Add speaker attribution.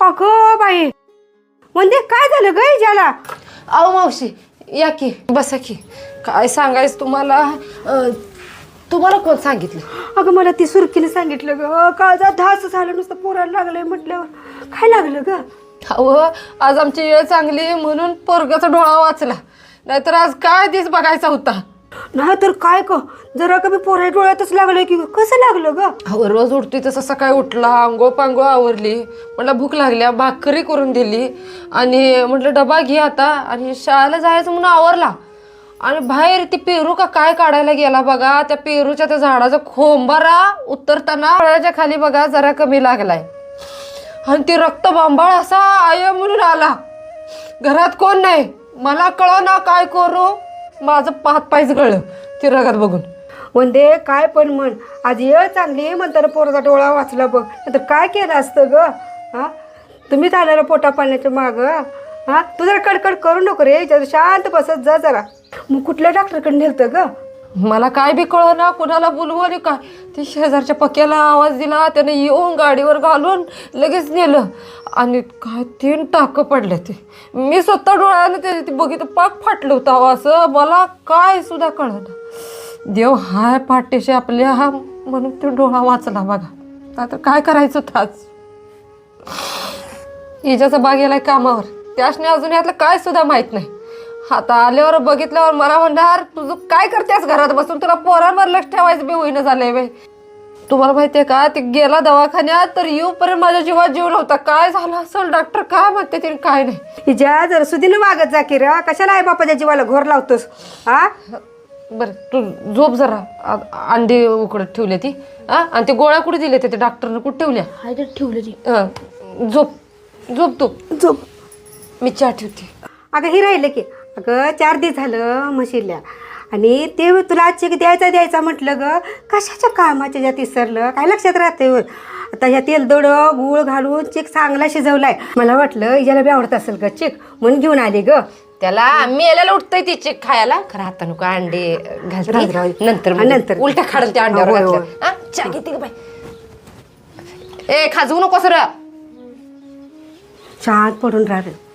Speaker 1: अगं बाई. म्हणजे काय झालं ग हिच्याला
Speaker 2: अहो मावशी या की बसा की. काय सांगायचं तुम्हाला? अं, तुम्हाला कोण सांगितलं?
Speaker 1: अगं मला ती सुरकीने सांगितलं ग. काळजा धास झालं नुसतं पोरायला लागलंय म्हटल्यावर. काय लागलं ग?
Speaker 2: अहो आज आमची वेळ चांगली म्हणून पोरगाचा डोळा वाचला. नाहीतर आज काय दिस बघायचा होता?
Speaker 1: नाही तर काय ग? जरा कमी पोरे डोळ्यातच लागलं की कसं लागलं ग?
Speaker 2: अहो रोज उठते तसं सकाळी उठला आंघोळ पांघोळ आवरली म्हटलं भूक लागल्या भाकरी करून दिली. आणि म्हटलं डबा घे आता. आणि शाळेला जायचं म्हणून आवरला. आणि बाहेर ती पेरू का काय काढायला गेला बघा त्या पेरूच्या त्या झाडाचा खोंबारा उतरताना फळाच्या खाली बघा जरा कमी लागलाय. आणि ती रक्त बांबाळ असा आय म्हणून आला. घरात कोण नाही? मला कळ ना काय करू? माझं पाहत पायच गळलं ती रगत बघून.
Speaker 1: वंदे काय पण म्हण. आज येळ चांगली आहे म्हणताना पोराचा डोळा वाचला बघ. नंतर काय केलं असतं ग? हा? तुम्ही आलेलं पोटा पाण्याच्या माग? हा? तू जरा कडकड करू नको रे. जरा शांत बसत जा जरा. मग कुठल्या डॉक्टरकडे नेलतं ग?
Speaker 2: मला काय बी कळना कुणाला बोलवू आणि काय. ते शेजारच्या पक्याला आवाज दिला त्याने येऊन गाडीवर घालून लगेच नेलं. आणि काय तीन टाकं पडले ते. मी स्वतः डोळ्यानं ते ते बघितलं पाक फाटलं होतं अहो असं. मला काय सुद्धा कळलं देव हाय पाठीशी आपल्या हा म्हणून तो डोळा वाचला बघा. आता काय करायचं होतं आज? हिच्याचा बाग गेलाय कामावर. त्याशने अजून यातलं काय सुद्धा माहीत नाही. आता आल्यावर बघितल्यावर मला म्हणणार तुझं काय करतेस घरात बसून? तुला पोरांवर लक्ष ठेवायचं बी होईना झालंय बाई. तुम्हाला माहितीये का ते गेला दवाखान्यात तर येऊपर्यंत माझ्या जीवात जीव नव्हता. काय झालं असेल? डॉक्टर काय म्हणते ते काय नाही.
Speaker 1: हिच्या जरा सुधीनं वागत जा की रा कशाला आई बापाच्या जीवाला घोर लावतोस? हा
Speaker 2: बरं तू झोप जरा. आ- अंडी उकडत ठेवली ती. हा आणि ते गोळ्या कुठे दिल्या त्या? डॉक्टरनं कुठे ठेवल्या?
Speaker 1: हाय तर ठेवलं ती.
Speaker 2: हं, झोप. झोप तू.
Speaker 1: झोप.
Speaker 2: मी चहा ठेवते.
Speaker 1: अगं हे राहिलं की. अगं चार दिवस झालं म्हशील्या आणि ते तुला आज चेक द्यायचा द्यायचा म्हटलं ग कशाच्या कामाच्या ज्यात विसरलं काय लक्षात राहते? आता ह्या तेलदोड गूळ घालून चिक चांगला शिजवलाय. मला वाटलं हिच्याला बी आवडत असेल ग चिक म्हणून घेऊन आली ग.
Speaker 2: त्याला मेल्याला उठतंय तिचे खायला. खरं आता नको अंडे घालते. नंतर
Speaker 1: नंतर.
Speaker 2: उलट्या खाडल त्या अंड्यावर. हा, चहा घेते का बाई. ए खाजवू नको सर
Speaker 1: शांत पडून राहिलं